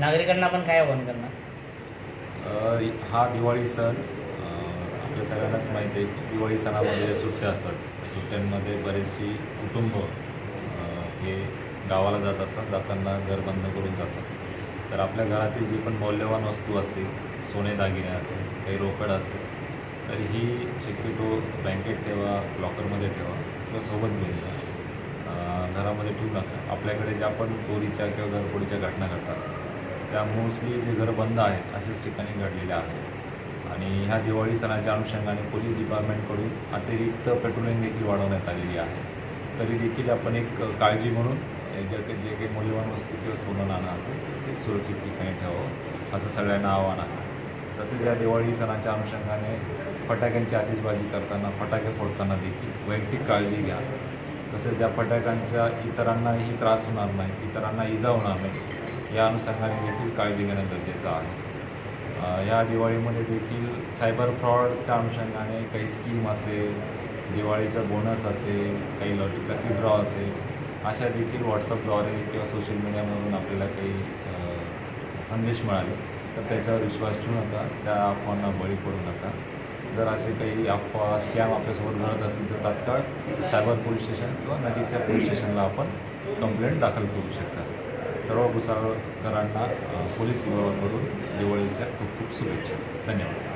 नागरिकांना आपण काय आव्हान करणार? हा दिवाळी सण आपल्या सगळ्यांनाच माहिती आहे की दिवाळी सणामध्ये सुट्ट्या असतात सुट्ट्यांमध्ये बरेचशी कुटुंब हे गावाला जात असतात जाताना घर बंद करून जातात. तर आपल्या घरातील जी पण मौल्यवान वस्तू असतील सोने दागिने असेल काही रोकड असेल तर ही शक्यतो बँकेत ठेवा लॉकरमध्ये ठेवा किंवा सोबत घेऊन जा. घरामध्ये ठेवू नका. आपल्याकडे ज्या पण चोरीच्या किंवा घरफोडीच्या घटना घडतात त्या मोस्टली जे घरं बंद आहेत अशाच ठिकाणी घडलेल्या आहेत. आणि ह्या दिवाळी सणाच्या अनुषंगाने पोलीस डिपार्टमेंटकडून अतिरिक्त पेट्रोलिंग देखील वाढवण्यात आलेली आहे. तरी देखील आपण एक काळजी म्हणून हे जे काही जे काही मौल्यवान वस्तू किंवा सोनं नाणं असेल ते सुरक्षित ठिकाणी ठेवावं असं सगळ्यांना आव्हान आहे. तसेच या दिवाळी सणाच्या अनुषंगाने फटाक्यांची आतिषबाजी करताना फटाके फोडताना देखील वैयक्तिक काळजी घ्या. तसेच या फटाक्यांच्या इतरांनाही त्रास होणार नाही इतरांना इजा होणार नाही. या अनुषंगाने देखील काळजी घेणं गरजेचं आहे. या दिवाळीमध्ये देखील सायबर फ्रॉडच्या अनुषंगाने काही स्कीम असेल दिवाळीचा बोनस असेल काही लॉटरी लकी ड्रॉ असेल अशा देखील व्हॉट्सअपद्वारे किंवा सोशल मीडियामधून आपल्याला काही संदेश मिळाले तर त्याच्यावर विश्वास ठेवू नका त्या अफवांना बळी पडू नका. जर असे काही अफवा स्कॅम आपल्यासोबत घडत असतील तर तात्काळ सायबर पोलीस स्टेशन किंवा नजीकच्या पोलीस स्टेशनला आपण कंप्लेंट दाखल करू शकता. सर्व भुसावळकरांना पोलीस विभागाकडून दिवाळीच्या खूप खूप शुभेच्छा. धन्यवाद.